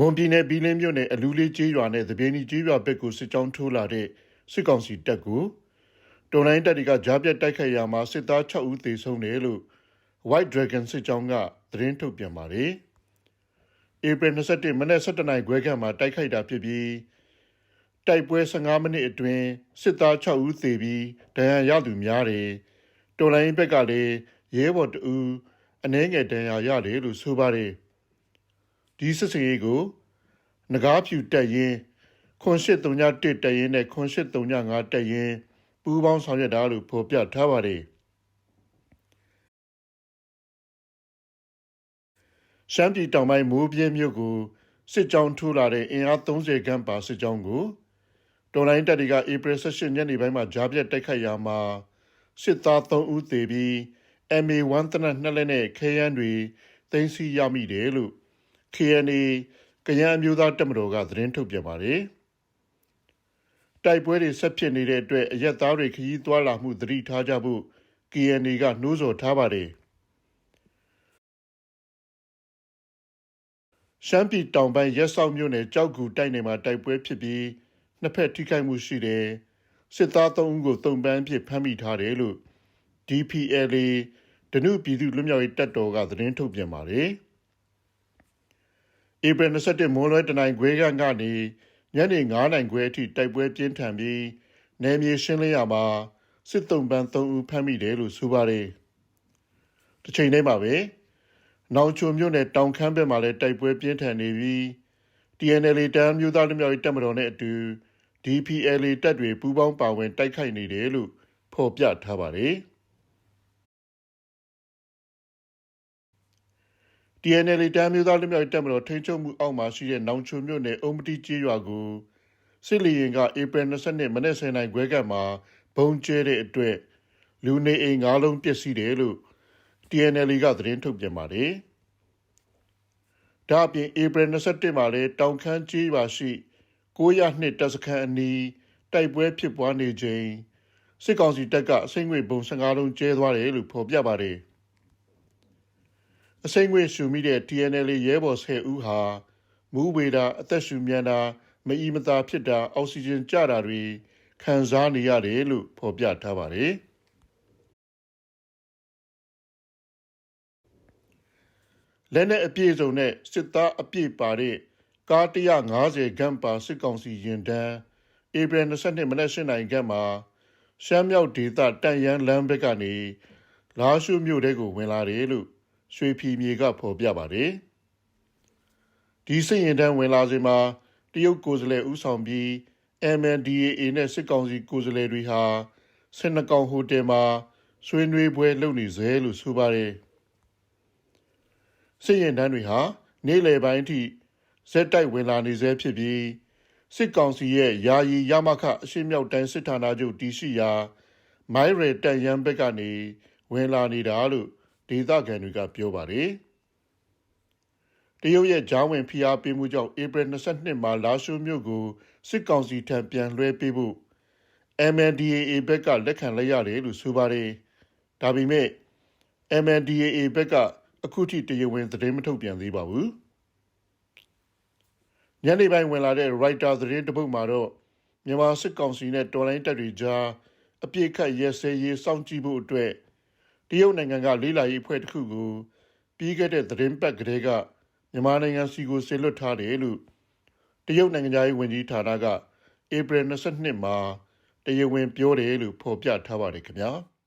မွန်ပြည်နယ်ဘီလင်းမြို့နယ်အလူလေးကျေးရွာနဲ့သပြေနီကျေးရွာဘက်ကိုစစ်ကြောင်းထိုးလာတဲ့စစ်ကောင်စီတပ်ကိုတော်လိုင်းတပ်တွေကကြားပြတ်တိုက်ခိုက်ရာမှာစစ်သား6ဦးသေဆုံးတယ်လို့ White Dragon စစ်ကြောင်းကသတင်းထုတ်ပြန်ပါတယ်။ဧပြီ21မနေ့17နိုင်ခွဲခန့်မှာတိုက်ခိုက်တာဖြစ်ပြီးတိုက်ပွဲ15မိနစ်အတွင်းစစ်သား6ဦးသေပြီးဒဏ်ရာရသူများတယ်။တော်လိုင်းဘက်ကလည်းရဲဘော်တဦးအနှဲငယ်ဒဏ်ရာရတယ်လို့ဆိုပါတယ်။ ဒီစစ်စင်ရေးကိုငကားဖြူတက်ရင်ခွန်831တက်ရင်နဲ့ခွန်835တက်ရင်ပူးပေါင်းဆောင်ရွက်တာလို့ဖော်ပြထားပါတယ်ရှမ်းပြည်တောင်ပိုင်းမိုးပြင်းမြို့ကိုစစ်ကြောင်းထိုးလာတဲ့အင်အား30ခန့်ပါစစ်ကြောင်းကိုတော်လိုင်းတပ်တွေကဧပြီ18ညနေပိုင်းမှာဂျားပြတ်တိုက်ခိုက်ရာမှာစစ်သား3ဦးသေပြီး MA1 တနက်နှစ်လက်နဲ့ခဲယမ်းတွေတင်စီရမိတယ်လို့ KNA ကရန်အမျိုးသားတပ်မတော်ကသတင်းထုတ်ပြန်ပါတယ်။တိုက်ပွဲတွေဆက်ဖြစ်နေတဲ့အတွက်အရက်သားတွေခရီးသွားလာမှုသတိထားကြဖို့ KNA ကနှိုးဆော်ထားပါတယ်။ရှမ်းပြည်တောင်ပိုင်းရက်စောက်မြို့နယ်ကြောက်ကူတိုက်နယ်မှာတိုက်ပွဲဖြစ်ပြီးနှစ်ဖက်ထိခိုက်မှုရှိတယ်။စစ်သား3ဦးကိုတုံပန်းဖြစ်ဖမ်းမိထားတယ်လို့ DPLA ဒနုပြည်သူ့လွတ်မြောက်ရေးတပ်တော်ကသတင်းထုတ်ပြန်ပါတယ်။ ဧပြီ21မွန်းလွဲတနိုင်ခွဲခန့်ကနေညနေ9နိုင်ခွဲအထိတိုက်ပွဲပြင်းထန်ပြီးနယ်မြေရှင်းလင်းရမှာစစ်တုံးပန်း3ဦးဖမ်းမိတယ်လို့ဆိုပါတယ်။တစ်ချိန်တည်းမှာပဲနောင်ချုံမြို့နယ်တောင်ခမ်းဘက်မှာလည်းတိုက်ပွဲပြင်းထန်နေပြီး TNL တန်းမျိုးသားလူမျိုးရေးတပ်မတော်နဲ့အတူ DPLA တပ်တွေပူးပေါင်းပါဝင်တိုက်ခိုက်နေတယ်လို့ဖော်ပြထားပါတယ်။ TNL တမ်းမျိုးသားလူမျိုးရေးတပ်မတော်ထိန်းချုပ်မှုအောက်မှာရှိတဲ့နောင်ချုံမြို့နယ်အုံမတိကျေးရွာကိုစစ်လီရင်ကဧပြီ22မနေ့10နိုင်ခွဲကမှဘုံကျဲတဲ့အတွက်လူနေအိမ်၅လုံးပျက်စီးတယ်လို့ TNL ကသတင်းထုတ်ပြန်ပါတယ်။ဒါအပြင်ဧပြီ21မှာလည်းတောင်ခမ်းကျေးရွာရှိ902တပ်စခန်းအနီးတိုက်ပွဲဖြစ်ပွားနေချိန်စစ်ကောင်စီတပ်ကအစိမ့်ငွေဘုံ15လုံးကျဲသွားတယ်လို့ဖော်ပြပါတယ်။ အစိမ့်ငွေရှူမိတဲ့ TNL ရဲဘော်10ဦးဟာမူးဝေတာအသက်ရှူမြန်တာမအီမသာဖြစ်တာအောက်ဆီဂျင်ကျတာတွေခံစားနေရတယ်လို့ဖော်ပြထားပါတယ်လက်နဲ့အပြည့်စုံနဲ့စစ်သားအပြည့်ပါတဲ့ကား150ခန့်ပါစစ်ကောင်စီရင်တန်းဧပြီ22မနက်8နိုင်ခန့်မှာရှမ်းမြောက်ဒေသတန်ရန်လမ်းဘက်ကနေလာရှုမြို့တဲကိုဝင်လာတယ်လို့ ရွှေဖီမြေကဖော်ပြပါတယ်ဒီစစ်ရင်တန်းဝင်လာစဉ်မှာတရုတ်ကိုယ်စားလှယ်ဦးဆောင်ပြီး MNDAA နဲ့စစ်ကောင်စီကိုယ်စားလှယ်တွေဟာစင်နကောင်ဟိုတယ်မှာဆွေးနွေးပွဲလုပ်နေစေလို့ဆိုပါတယ်စစ်ရင်တန်းတွေဟာနေ့လယ်ပိုင်းထိဇက်တိုက်ဝင်လာနေစေဖြစ်ပြီးစစ်ကောင်စီရဲ့ယာယီရမခအရှိမြောက်တိုင်းစစ်ဌာနချုပ်တည်ရှိရာမိုင်းရတန်ရန်ဘက်ကနေဝင်လာနေတာလို့ ဒေသခံတွေကပြောပါတယ်တရုတ်ရဲ့ဂျားဝင်ဖိအားပေးမှုကြောင့်ဧပြီ22မှာလာရှိုးမြို့ကိုစစ်ကောင်စီထံပြန်လွှဲပေးဖို့ MNDAA ဘက်ကလက်ခံလိုက်ရတယ်လို့ဆိုပါတယ်ဒါပေမဲ့ MNDAA ဘက်ကအခုထိတရားဝင်သတင်းမထုတ်ပြန်သေးပါဘူးညနေပိုင်းဝင်လာတဲ့ Writer သတင်းတပုတ်မှာတော့မြန်မာစစ်ကောင်စီနဲ့တော်လိုင်းတပ်တွေကြားအပြစ်ခတ်ရဲစဲရေးစောင့်ကြည့်ဖို့အတွက် တရုတ်နိုင်ငံကလေးလာရေးအဖွဲ့တစ်ခုကိုပြီးခဲ့တဲ့သတင်းပတ်ကလေးကမြန်မာနိုင်ငံစီကိုဆေလွတ်ထားတယ်လို့တရုတ်နိုင်ငံသားရေးဝန်ကြီးဌာနကဧပြီ22မှာတရားဝင်ပြောတယ်လို့ဖော်ပြထားပါတယ်ခင်ဗျာ။